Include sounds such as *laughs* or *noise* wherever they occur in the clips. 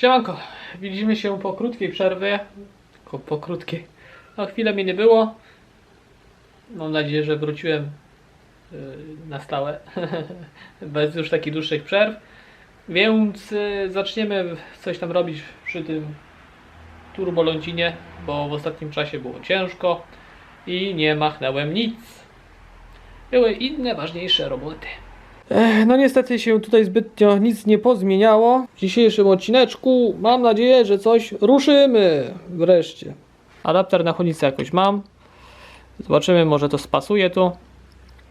Siemanko, widzimy się po krótkiej przerwie. Tylko po krótkiej. No chwilę mnie nie było. Mam nadzieję, że wróciłem y, na stałe. *laughs* Bez już takich dłuższych przerw. Więc y, zaczniemy coś tam robić przy tym turbolącinie, bo w ostatnim czasie było ciężko i nie machnąłem nic. Były inne, ważniejsze roboty. No niestety się tutaj zbytnio nic nie pozmieniało. W dzisiejszym odcineczku mam nadzieję, że coś ruszymy wreszcie. Adapter na chłodnicę jakoś mam. Zobaczymy, może to spasuje tu.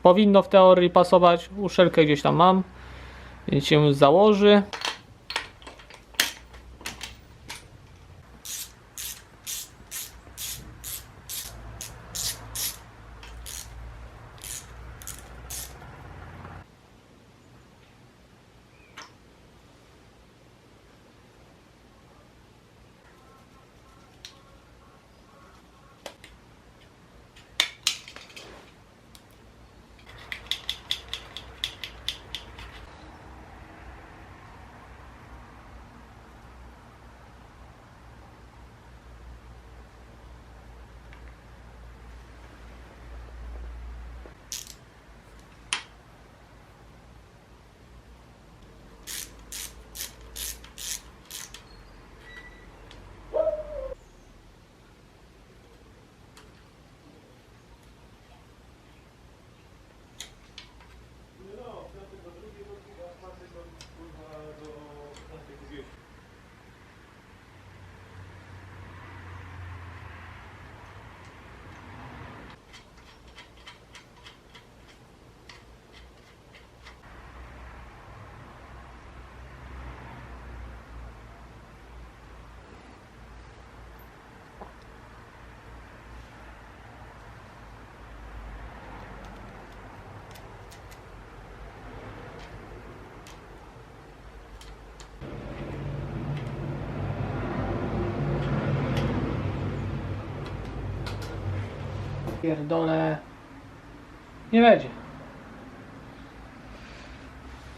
Powinno w teorii pasować. Uszelkę gdzieś tam mam. Więc się założy. Pierdolę. Nie będzie.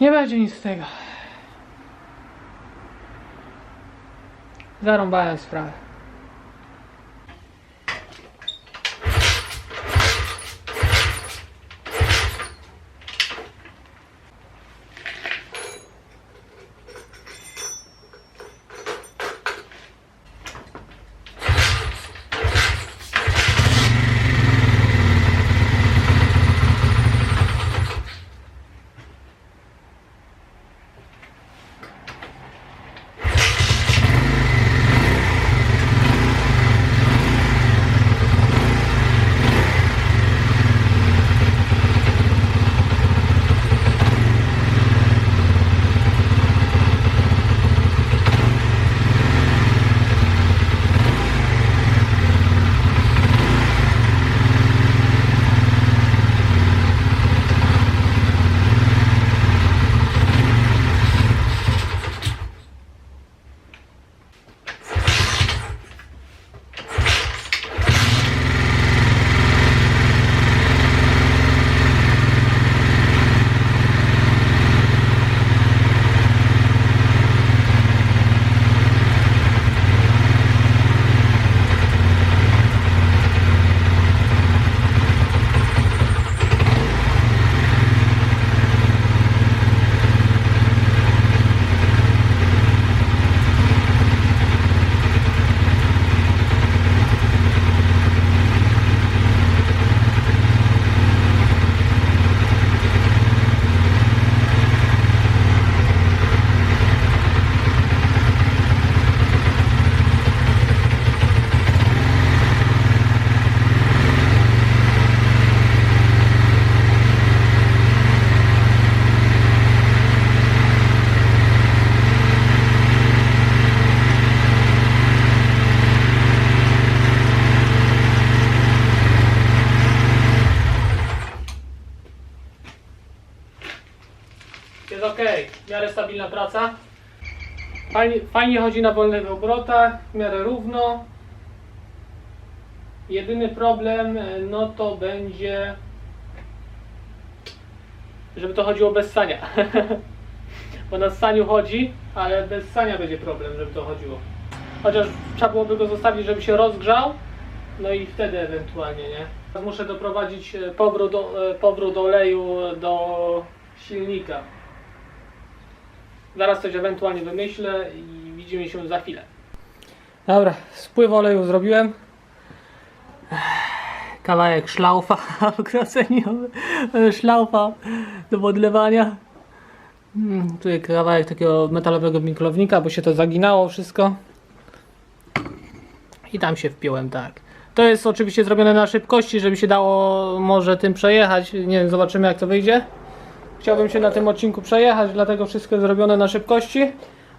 Nie będzie nic z tego. Zarąbałem sprawę. Fajnie, fajnie chodzi na wolnych obrotach, w miarę równo. Jedyny problem, e, no to będzie, żeby to chodziło bez sania. *laughs* bo na ssaniu chodzi, ale bez ssania będzie problem, żeby to chodziło. Chociaż trzeba byłoby go zostawić, żeby się rozgrzał, no i wtedy ewentualnie, nie? Muszę doprowadzić e, powrót, e, powrót oleju do silnika. Zaraz coś ewentualnie wymyślę i widzimy się za chwilę. Dobra, spływ oleju zrobiłem. Kawałek szlaufa *laughs* wkroceniowy, szlaufa do podlewania. Mm, Tutaj kawałek takiego metalowego winklownika, bo się to zaginało wszystko. I tam się wpiąłem tak. To jest oczywiście zrobione na szybkości, żeby się dało może tym przejechać. Nie wiem, zobaczymy jak to wyjdzie. Chciałbym się na tym odcinku przejechać, dlatego wszystko jest zrobione na szybkości.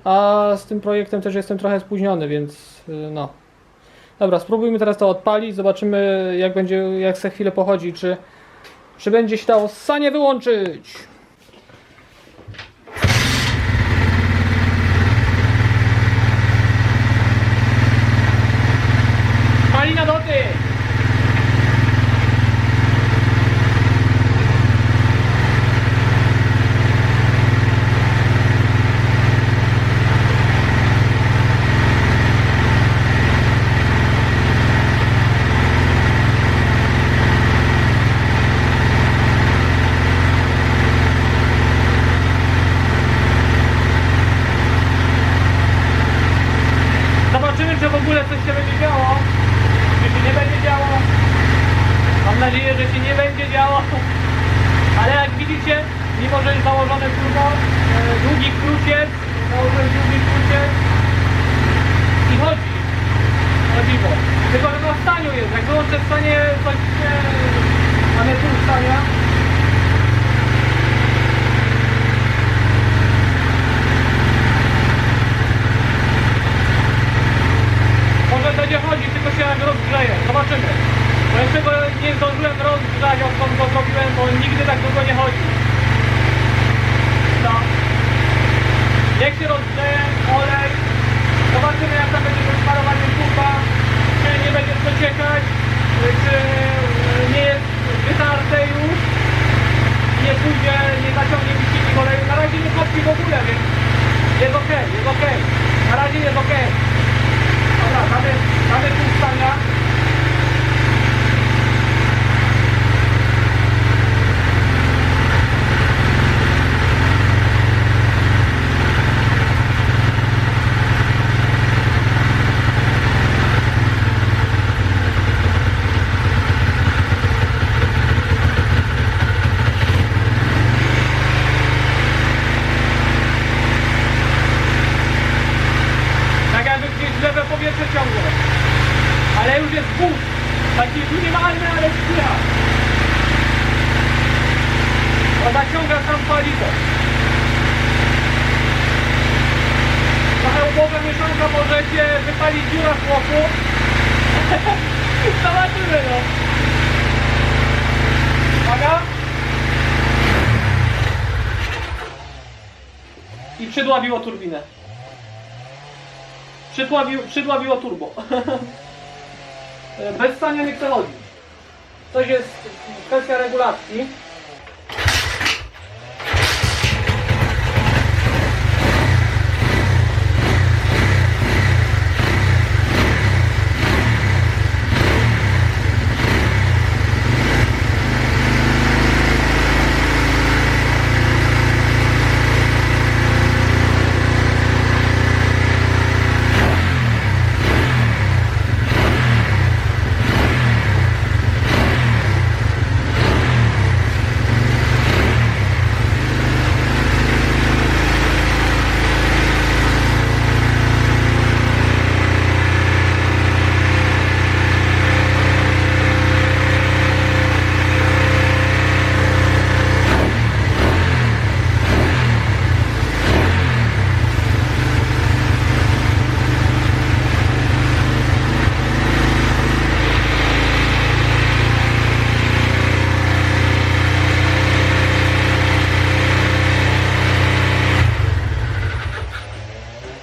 A z tym projektem też jestem trochę spóźniony, więc y, no. Dobra, spróbujmy teraz to odpalić, zobaczymy jak będzie, jak za chwilę pochodzi, czy, czy będzie się dało ssanie wyłączyć. Zobaczymy, czy w ogóle coś się będzie działo. Czy się nie będzie działo. Mam nadzieję, że się nie będzie działo. Ale jak widzicie, mimo że jest założony turbo, długi kruciec, założyłem długi kruciec i chodzi. Chodzi bo. Tylko, że na staniu jest. Jak wyłączę stanie coś się... Nie pół stania. Będzie chodzić, tylko się rozgrzeje. Zobaczymy. Bo jeszcze go nie zdążyłem rozgrzać, odkąd go zrobiłem, bo nigdy tak długo nie chodzi. No. Jak się rozgrzeje olej, zobaczymy jak tam będzie smarowanie kupa, czy nie będzie przeciekać, czy nie jest wytarte już, nie pójdzie, nie zaciągnie mi silnik oleju. Na razie nie kopci w ogóle, więc jest ok, jest ok. Na razie jest ok. Dobra, damy, damy pół stania. Tak jakby gdzieś lewe powietrze ciągło. Ale już jest bóg. Taki minimalny, ale wpływa. To zaciąga sam paliwo. Trochę uboga mieszanka może się wypalić dziura w łoku. Zobaczymy no. Uwaga. I przydławiło turbinę. Przydławiło, przydławiło turbo. *laughs* E, Bez stania nie chce chodzić. Coś jest kwestia regulacji.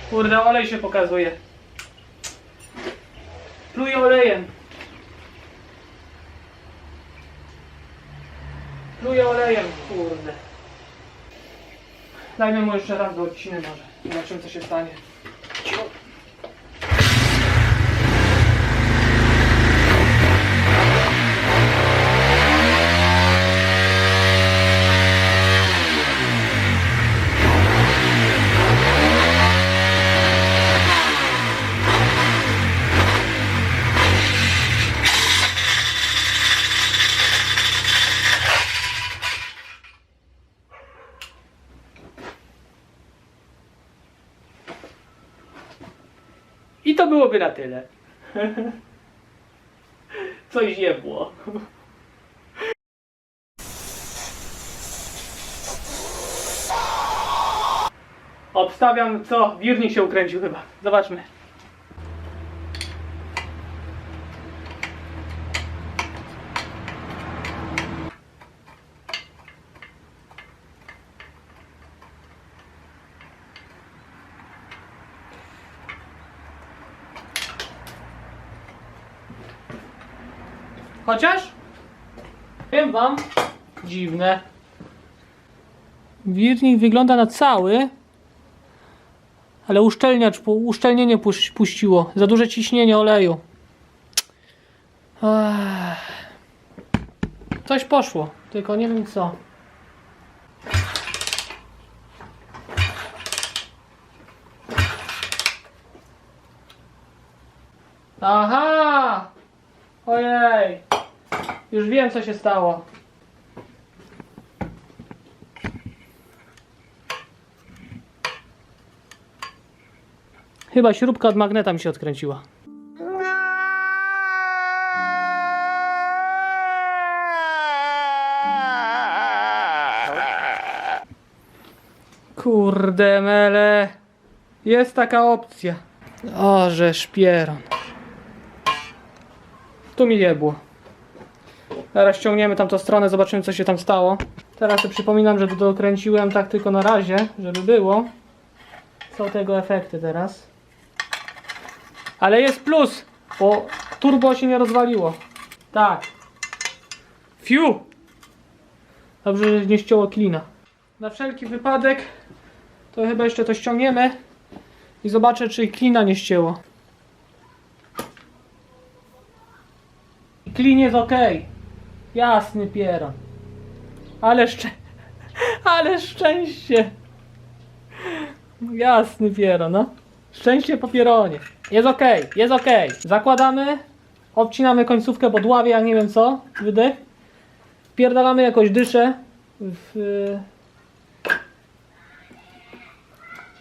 Kurde, olej się pokazuje. Pluje olejem. Pluje olejem, kurde. Dajmy mu jeszcze raz do odciny może. Zobaczymy co się stanie. Byłoby na tyle. *laughs* Coś jebło. Obstawiam co? Wirnik się ukręcił chyba. Zobaczmy. Chociaż? Powiem wam. Dziwne. Wirnik wygląda na cały. Ale uszczelniacz, uszczelnienie puś- puściło. Za duże ciśnienie oleju. Coś poszło, tylko nie wiem co. Aha! Ojej! Już wiem co się stało. Chyba śrubka od magneta mi się odkręciła. Kurde mele. Jest taka opcja. O, że szpieron. Tu mi jebło. Teraz ściągniemy tamtą stronę, zobaczymy co się tam stało. Teraz sobie przypominam, że dokręciłem tak tylko na razie, żeby było. Są tego efekty teraz. Ale jest plus, bo turbo się nie rozwaliło. Tak. Fiu! Dobrze, że nie ścięło klina. Na wszelki wypadek to chyba jeszcze to ściągniemy i zobaczę, czy klina nie ścięło. Klin jest ok. Jasny pieron. Ale szczę... *laughs* Ale szczęście. Jasny pieron, no. Szczęście po pieronie. Jest ok, jest ok. Zakładamy, obcinamy końcówkę, bo dławie jak nie wiem co, wydech. Wpierdalamy jakoś dyszę w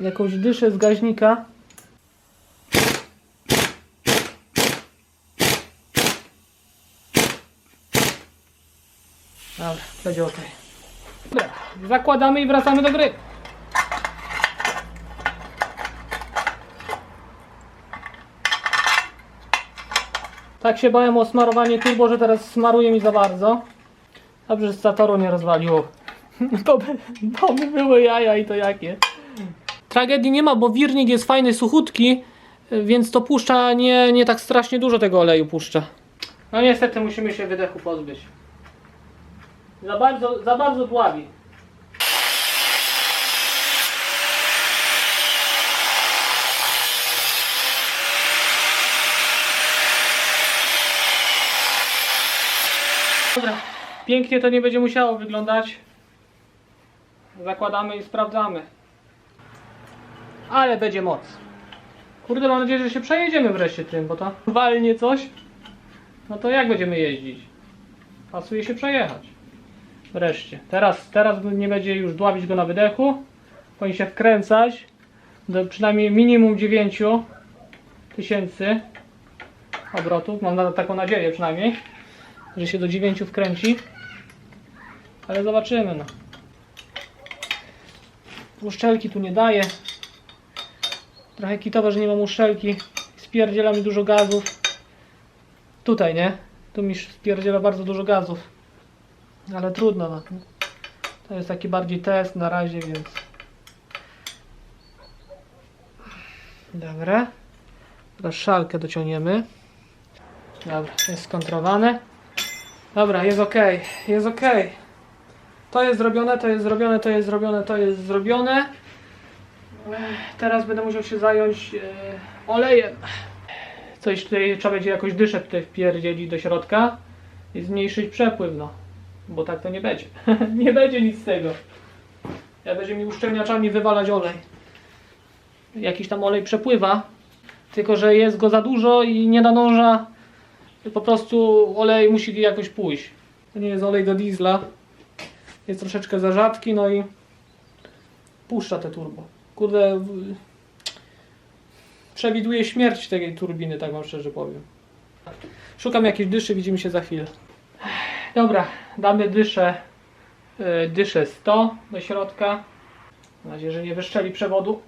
jakąś dyszę z gaźnika. Dobra, będzie ok. Dobra, zakładamy i wracamy do gry. Tak się bałem o smarowanie turbo, że teraz smaruje mi za bardzo. Dobrze, że statoru nie rozwaliło. *laughs* To by, to by były jaja i to jakie. Tragedii nie ma, bo wirnik jest fajny, suchutki, więc to puszcza nie, nie tak strasznie dużo tego oleju puszcza. No niestety musimy się wydechu pozbyć. Za bardzo, za bardzo dławi. Dobra, pięknie to nie będzie musiało wyglądać. Zakładamy i sprawdzamy. Ale będzie moc. Kurde, mam nadzieję, że się przejedziemy wreszcie tym, bo to walnie coś. No to jak będziemy jeździć? Pasuje się przejechać. Wreszcie. Teraz, teraz nie będzie już dławić go na wydechu. Powinien się wkręcać do przynajmniej minimum 9 tysięcy obrotów. Mam taką nadzieję przynajmniej, że się do 9 wkręci. Ale zobaczymy no. Uszczelki tu nie daje. Trochę kitowe, że nie mam uszczelki. Spierdziela mi dużo gazów. Tutaj, nie? Tu mi spierdziela bardzo dużo gazów. Ale trudno, no. To jest taki bardziej test na razie, więc... Dobra. Teraz szalkę dociągniemy. Dobra, jest skontrowane. Dobra, jest ok, jest ok. To jest zrobione, to jest zrobione, to jest zrobione, to jest zrobione. Teraz będę musiał się zająć e, olejem. Coś tutaj trzeba będzie jakoś dyszę tutaj wpierdzielić do środka i zmniejszyć przepływ, no. Bo tak to nie będzie. *laughs* nie będzie nic z tego. Ja będzie mi uszczelniaczami wywalać olej. Jakiś tam olej przepływa, tylko że jest go za dużo i nie nadąża. Po prostu olej musi jakoś pójść. To nie jest olej do diesla. Jest troszeczkę za rzadki, no i puszcza te turbo. Kurde, przewiduje śmierć tej turbiny, tak wam szczerze powiem. Szukam jakiejś dyszy, widzimy się za chwilę. Dobra, damy dyszę, yy, dyszę 100 do środka. Mam nadzieję, że nie wyszczeli przewodu.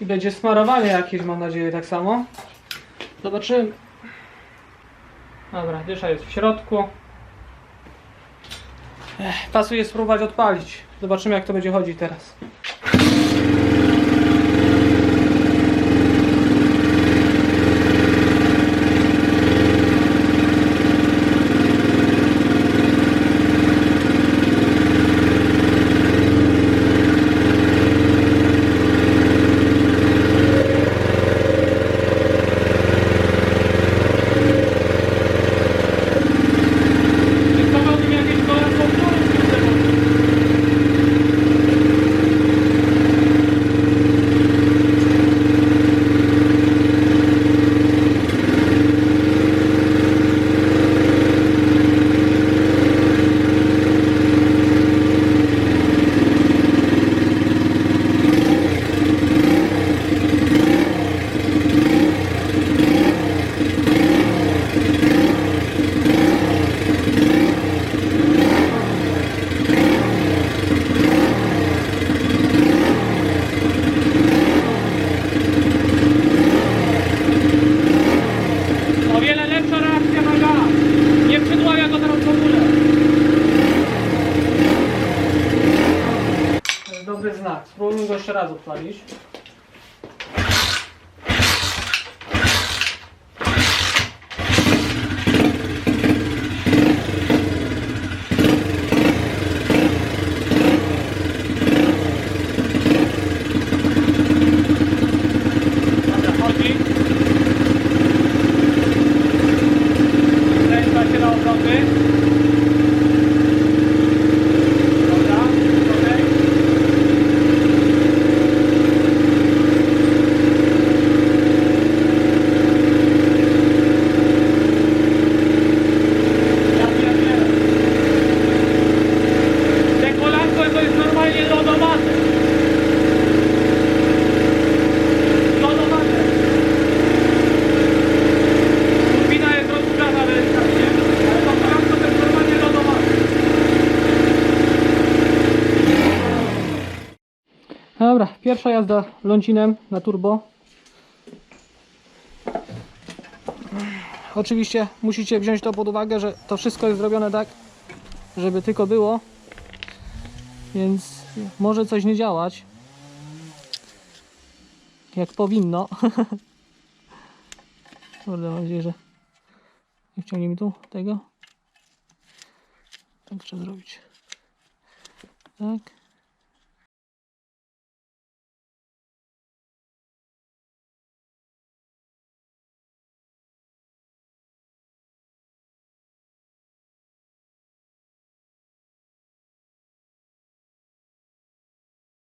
I będzie smarowanie jakieś, mam nadzieję, tak samo. Zobaczymy. Dobra, dysza jest w środku. Ech, pasuje spróbować odpalić. Zobaczymy jak to będzie chodzić teraz. Wystawałbym jakieś kolanko w O wiele lepsza reakcja na gaz. Nie przydławia go teraz w ogóle. To jest dobry znak. Spróbujmy go jeszcze raz odpalić. Dobra, chodzi. Kręca się na obroty. Dobra, okej. Ja pierdzielę. Te kolanko to jest normalnie lodowate. Lodowate. Turbina jest rozgrzana delikatnie, ale to kolanko to jest normalnie lodowate. Dobra, pierwsza jazda lącinem na turbo. Oczywiście musicie wziąć to pod uwagę, że to wszystko jest zrobione tak, żeby tylko było. Więc może coś nie działać. Jak powinno. *laughs* Kurde, mam nadzieję, że nie wciągnie mi tu tego. Tak trzeba zrobić. Tak.